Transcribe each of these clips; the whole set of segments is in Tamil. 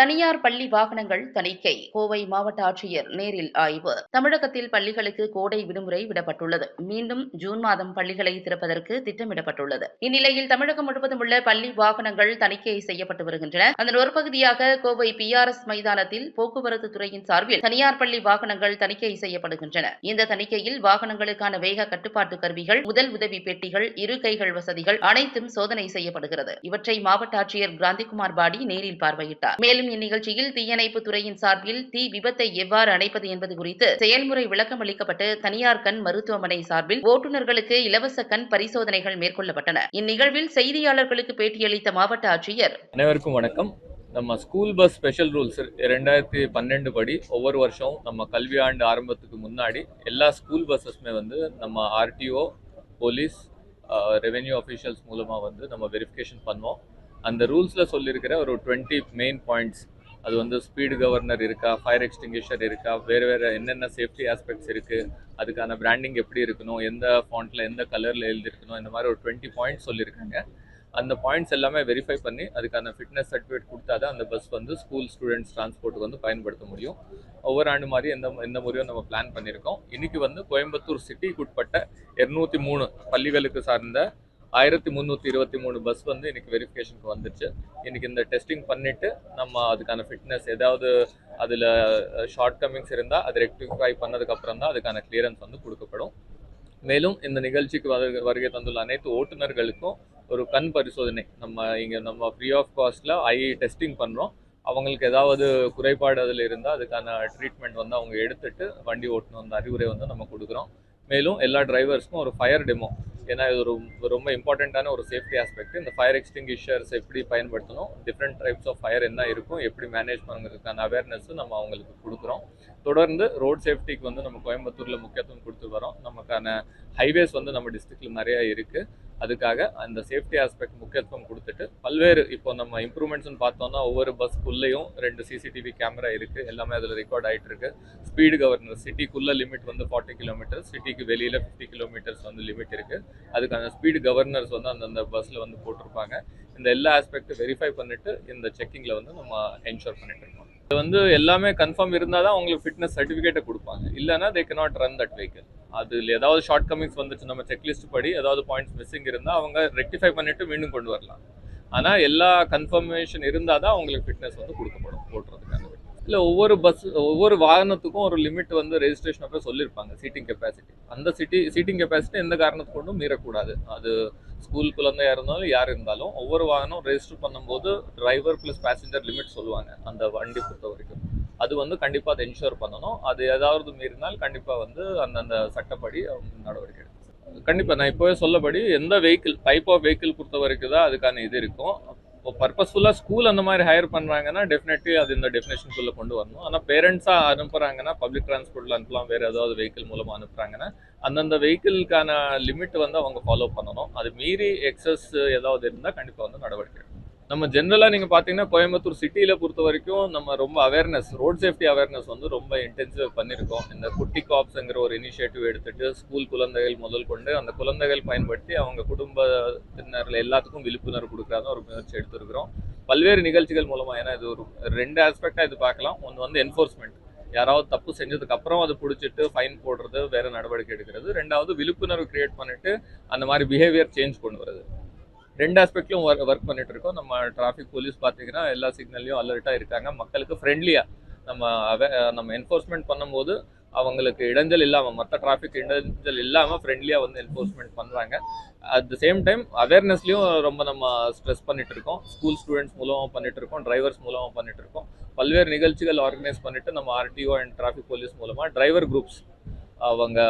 தனியார் பள்ளி வாகனங்கள் தணிக்கை. கோவை மாவட்ட ஆட்சியர் நேரில் ஆய்வு. தமிழகத்தில் பள்ளிகளுக்கு கோடை விடுமுறை விடப்பட்டுள்ளது. மீண்டும் ஜூன் மாதம் பள்ளிகளை திறப்பதற்கு திட்டமிடப்பட்டுள்ளது. இந்நிலையில் தமிழகம் முழுவதும் உள்ள பள்ளி வாகனங்கள் தணிக்கை செய்யப்பட்டு வருகின்றன. அதன் ஒரு பகுதியாக கோவை பிஆர்எஸ் மைதானத்தில் போக்குவரத்து துறையின் சார்பில் தனியார் பள்ளி வாகனங்கள் தணிக்கை செய்யப்படுகின்றன. இந்த தணிக்கையில் வாகனங்களுக்கான வேக கட்டுப்பாட்டு கருவிகள் முதல் உதவி பெட்டிகள் இரு கைகள் வசதிகள் அனைத்தும் சோதனை செய்யப்படுகிறது. இவற்றை மாவட்ட ஆட்சியர் கிராந்திகுமார் பாடி நேரில் பார்வையிட்டார். மேலும் இந்நிகழ்ச்சியில் தீயணைப்பு துறையின் சார்பில் தீ விபத்தை எவ்வாறு அணைப்பது என்பது குறித்து செயல்முறை விளக்கம் அளிக்கப்பட்டு தனியார் கண் மருத்துவமனை சார்பில் ஓட்டுநர்களுக்கு இலவச கண் பரிசோதனைகள் மேற்கொள்ளப்பட்டன. இந்நிகழ்வில் செய்தியாளர்களுக்கு பேட்டியளித்த மாவட்ட ஆட்சியர் அனைவருக்கும் வணக்கம். நம்ம ஸ்கூல் பஸ் ஸ்பெஷல் ரூல்ஸ் ரெண்டாயிரத்தி பன்னெண்டு படி ஒவ்வொரு வருஷம் நம்ம கல்வி ஆண்டு ஆரம்பத்துக்கு முன்னாடி எல்லா ஸ்கூல் பஸ்ஸஸ்மே வந்து நம்ம ஆர்டிஓ போலீஸ் ரெவென்யூ அஃபீஷியல்ஸ் மூலமாக வந்து நம்ம வெரிஃபிகேஷன் பண்ணுவோம். அந்த ரூல்ஸில் சொல்லியிருக்கிற ஒரு டுவெண்ட்டி மெயின் பாயிண்ட்ஸ் அது வந்து ஸ்பீடு கவர்னர் இருக்கா ஃபயர் எக்ஸ்டிங்கிஷர் இருக்கா வேறு வேறு என்னென்ன சேஃப்டி ஆஸ்பெக்ட்ஸ் இருக்குது அதுக்கான பிராண்டிங் எப்படி இருக்கணும் எந்த ஃபாண்ட்டில் எந்த கலரில் எழுதிருக்கணும் இந்த மாதிரி ஒரு டுவெண்ட்டி பாயிண்ட்ஸ் சொல்லியிருக்காங்க அந்த பாயிண்ட்ஸ் எல்லாமே வெரிஃபை பண்ணி அதுக்கான ஃபிட்னஸ் சர்டிஃபிகேட் கொடுத்தா தான் அந்த பஸ் வந்து ஸ்கூல் ஸ்டூடெண்ட்ஸ் டிரான்ஸ்போர்ட்டுக்கு வந்து பயன்படுத்த முடியும். ஒவ்வொரு ஆண்டு மாதிரி எந்த எந்த முறையும் நம்ம பிளான் பண்ணியிருக்கோம். இன்றைக்கி வந்து கோயம்புத்தூர் சிட்டிக்கு உட்பட்ட மூணு பள்ளிகளுக்கு சார்ந்த ஆயிரத்தி முந்நூற்றி இருபத்தி மூணு பஸ் வந்து இன்னைக்கு வெரிஃபிகேஷனுக்கு வந்துச்சு இன்னைக்கு இந்த டெஸ்டிங் பண்ணிவிட்டு நம்ம அதுக்கான ஃபிட்னஸ் ஏதாவது அதில் ஷார்ட் கமிங்ஸ் இருந்தால் அது ரெக்டிஃபை பண்ணதுக்கப்புறம் தான் அதுக்கான கிளியரன்ஸ் வந்து கொடுக்கப்படும். மேலும் இந்த நிகழ்ச்சிக்கு வரு வருகை தந்துள்ள அனைத்து ஓட்டுநர்களுக்கும் ஒரு கண் பரிசோதனை. நம்ம இங்கே நம்ம ஃப்ரீ ஆஃப் காஸ்ட்டில் ஐ டெஸ்டிங் பண்ணுறோம் அவங்களுக்கு ஏதாவது குறைபாடு அதில் இருந்தால் அதுக்கான ட்ரீட்மெண்ட் வந்து அவங்க எடுத்துட்டு வண்டி ஓட்டணும் அந்த அறிவுரை வந்து நம்ம கொடுக்குறோம். மேலும் எல்லா டிரைவர்ஸ்க்கும் ஒரு ஃபயர் டெமோ ஏன்னா இது ஒரு ரொம்ப இம்பார்ட்டண்ட்டான ஒரு சேஃப்டி ஆஸ்பெக்ட். இந்த ஃபயர் எக்ஸ்டிங்கிஷர்ஸ் எப்படி பயன்படுத்தணும் டிஃப்ரெண்ட் டைப்ஸ் ஆஃப் ஃபயர் என்ன இருக்கும் எப்படி மேனேஜ் பண்ணுறதுக்கான அவேர்னஸும் நம்ம அவங்களுக்கு கொடுக்குறோம். தொடர்ந்து ரோட் சேஃப்டிக்கு வந்து நம்ம கோயம்புத்தூரில் முக்கியத்துவம் கொடுத்து வரோம். நமக்கான ஹைவேஸ் வந்து நம்ம டிஸ்ட்ரிக்டில் நிறையா இருக்குது அதுக்காக அந்த சேஃப்டி ஆஸ்பெக்ட் முக்கியத்துவம் கொடுத்துட்டு பல்வேறு இப்போ நம்ம இம்ப்ரூவ்மெண்ட்ஸ்னு பார்த்தோம்னா ஒவ்வொரு பஸ்க்குள்ளேயும் ரெண்டு சிசிடிவி கேமரா இருக்குது எல்லாமே அதில் ரெக்கார்ட் ஆகிட்டு இருக்கு. ஸ்பீடு கவர்னர் சிட்டிக்குள்ளே லிமிட் வந்து ஃபார்ட்டி கிலோமீட்டர் சிட்டிக்கு வெளியில் ஃபிஃப்டி கிலோமீட்டர்ஸ் வந்து லிமிட் இருக்குது அதுக்கான ஸ்பீடு கவர்னர்ஸ் வந்து அந்தந்த பஸ்ஸில் வந்து போட்டிருப்பாங்க. இந்த எல்லா ஆஸ்பெக்ட்டும் வெரிஃபை பண்ணிவிட்டு இந்த செக்கிங்கில் வந்து நம்ம என்ஷோர் பண்ணிட்டு இருக்கோம். இது வந்து எல்லாமே கன்ஃபார்ம் இருந்தால் தான் உங்களுக்கு ஃபிட்னஸ் சர்டிஃபிகேட்டை கொடுப்பாங்க. இல்லைன்னா they not run that vehicle அதில் ஏதாவது ஷார்ட் கமிங்ஸ் வந்துச்சு நம்ம செக்லிஸ்ட் படி ஏதாவது பாயிண்ட்ஸ் மிஸ்ஸிங் இருந்தால் அவங்க ரெக்டிஃபை பண்ணிட்டு மீண்டும் கொண்டு வரலாம். ஆனால் எல்லா கன்ஃபர்மேஷன் இருந்தால் தான் அவங்களுக்கு ஃபிட்னஸ் வந்து கொடுக்கப்படும் ஓட்டுறதுக்கான இல்லை ஒவ்வொரு பஸ் ஒவ்வொரு வாகனத்துக்கும் ஒரு லிமிட் வந்து ரெஜிஸ்ட்ரேஷன் அப்போ சொல்லியிருப்பாங்க சீட்டிங் கெப்பாசிட்டி அந்த சிட்டி சீட்டிங் கெப்பாசிட்டி எந்த காரணத்து கொண்டும் மீறக்கூடாது. அது ஸ்கூல் குழந்தையாக இருந்தாலும் யார் இருந்தாலும் ஒவ்வொரு வாகனம் ரெஜிஸ்டர் பண்ணும்போது டிரைவர் ப்ளஸ் பேசஞ்சர் லிமிட் சொல்லுவாங்க அந்த வண்டி பொறுத்த வரைக்கும். அது வந்து கண்டிப்பாக அதை என்ஷூர் பண்ணணும். அது ஏதாவது மீறினால் கண்டிப்பாக வந்து அந்தந்த சட்டப்படி அவங்க நடவடிக்கை எடுக்கும். கண்டிப்பாக நான் இப்போவே சொல்லபடி எந்த வெஹிக்கிள் டைப் ஆஃப் வெஹிக்கிள் பொறுத்த வரைக்கும் தான் அதுக்கான இது இருக்கும். இப்போ பர்பஸ்ஃபுல்லாக ஸ்கூல் அந்த மாதிரி ஹையர் பண்ணுறாங்கன்னா டெஃபினெட்லி அது இந்த டெஃபினேஷனுக்குள்ளே கொண்டு வரணும். ஆனால் பேரண்ட்ஸாக அனுப்புகிறாங்கன்னா பப்ளிக் டிரான்ஸ்போர்ட்டில் அனுப்பலாம் வேறு ஏதாவது வெஹிக்கிள் மூலமாக அனுப்புகிறாங்கன்னா அந்தந்த வெஹிக்கிளுக்கான லிமிட் வந்து அவங்க ஃபாலோ பண்ணணும். அது மீறி எக்ஸஸ் ஏதாவது இருந்தால் கண்டிப்பாக வந்து நடவடிக்கை நம்ம ஜென்ரலாக நீங்கள் பார்த்தீங்கன்னா கோயம்புத்தூர் சிட்டியில் பொறுத்த வரைக்கும் நம்ம ரொம்ப அவேர்னஸ் ரோட் சேஃப்டி அவேர்னஸ் வந்து ரொம்ப இன்டென்சிவ் பண்ணியிருக்கோம் இந்த குட்டி காப்ஸுங்கிற ஒரு இனிஷியேட்டிவ் எடுத்துகிட்டு ஸ்கூல் குழந்தைகள் முதல் கொண்டு அந்த குழந்தைகள் பயன்படுத்தி அவங்க குடும்பத்தினரில் எல்லாத்துக்கும் விழிப்புணர்வு கொடுக்குறாங்க ஒரு முயற்சி எடுத்திருக்கிறோம். பல்வேறு நிகழ்ச்சிகள் மூலமாக ஏன்னா இது ஒரு ரெண்டு ஆஸ்பெக்டாக இது பார்க்கலாம். ஒன்று வந்து என்ஃபோர்ஸ்மெண்ட் யாராவது தப்பு செஞ்சதுக்கு அப்புறம் அதை பிடிச்சிட்டு ஃபைன் போடுறது வேற நடவடிக்கை எடுக்கிறது. ரெண்டாவது விழிப்புணர்வு கிரியேட் பண்ணிட்டு அந்த மாதிரி பிஹேவியர் சேஞ்ச் கொண்டு வருது ரெண்டு ஆஸ்பெக்ட்லையும் ஒர்க் ஒர்க் பண்ணிட்டு இருக்கோம் நம்ம டிராஃபிக் போலீஸ் பார்த்தீங்கன்னா எல்லா சிக்னல்லையும் அலர்ட்டாக இருக்காங்க. மக்களுக்கு ஃப்ரெண்ட்லியாக நம்ம அவே நம்ம என்ஃபோர்ஸ்மெண்ட் பண்ணும்போது அவங்களுக்கு இடைஞ்சல் இல்லாமல் மற்ற டிராஃபிக் இடைஞ்சல் இல்லாமல் ஃப்ரெண்ட்லியாக வந்து என்ஃபோர்ஸ்மெண்ட் பண்ணுறாங்க அட் த சேம் டைம் அவேர்னஸ்லையும் ரொம்ப நம்ம ஸ்ட்ரெஸ் பண்ணிட்டு இருக்கோம் ஸ்கூல் ஸ்டூடெண்ட்ஸ் மூலமாக பண்ணிட்டு இருக்கோம் டிரைவர்ஸ் மூலமாக பண்ணிட்டு இருக்கோம் பல்வேறு நிகழ்ச்சிகள் ஆர்கனைஸ் பண்ணிட்டு நம்ம ஆர்டிஓ அண்ட் டிராஃபிக் போலீஸ் மூலமாக டிரைவர் குரூப்ஸ் அவங்க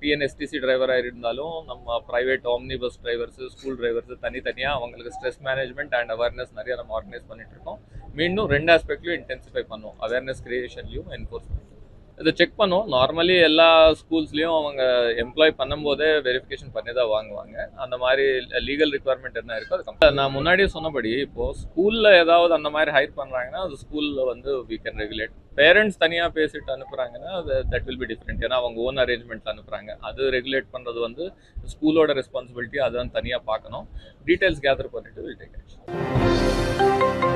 டிஎன்எஸ்டிசி டிரைவராக இருந்தாலும் நம்ம private omni bus drivers school drivers தனித்தனியாக அவங்களுக்கு ஸ்ட்ரெஸ் மேனேஜ்மெண்ட் அண்ட் அவேர்னஸ் நிறைய நம்ம ஆர்கனைஸ் பண்ணிட்டு இருக்கோம். மீண்டும் ரெண்டு ஆஸ்பெக்ட்லையும் இன்டென்சிஃபை பண்ணுவோம். அவேர்னஸ் கிரியேஷன்லையும் என்ஃபோர்ஸ்மெண்ட் இதை செக் பண்ணோம். நார்மலி எல்லா ஸ்கூல்ஸ்லேயும் அவங்க எம்ப்ளாய் பண்ணும்போதே வெரிஃபிகேஷன் பண்ணி தான் வாங்குவாங்க. அந்த மாதிரி லீகல் ரிக்குவயர்மெண்ட் என்ன இருக்கோ அது நான் முன்னாடியே சொன்னபடி இப்போது ஸ்கூலில் ஏதாவது அந்த மாதிரி ஹைர் பண்ணுறாங்கன்னா அது ஸ்கூலில் வந்து வி கேன் ரெகுலேட் பேரண்ட்ஸ் தனியாக பேசிட்டு அனுப்புகிறாங்கன்னா அது தட் வில் பி டிஃப்ரெண்ட் ஏன்னா அவங்க ஓன் அரேஞ்ச்மெண்ட்ஸ் அனுப்புகிறாங்க அது ரெகுலேட் பண்ணுறது வந்து ஸ்கூலோட ரெஸ்பான்சிபிலிட்டி அதான் தனியாக பார்க்கணும். டீட்டெயில்ஸ் கேதர் பண்ணிட்டு வில் டேக் ஆக்ஷன்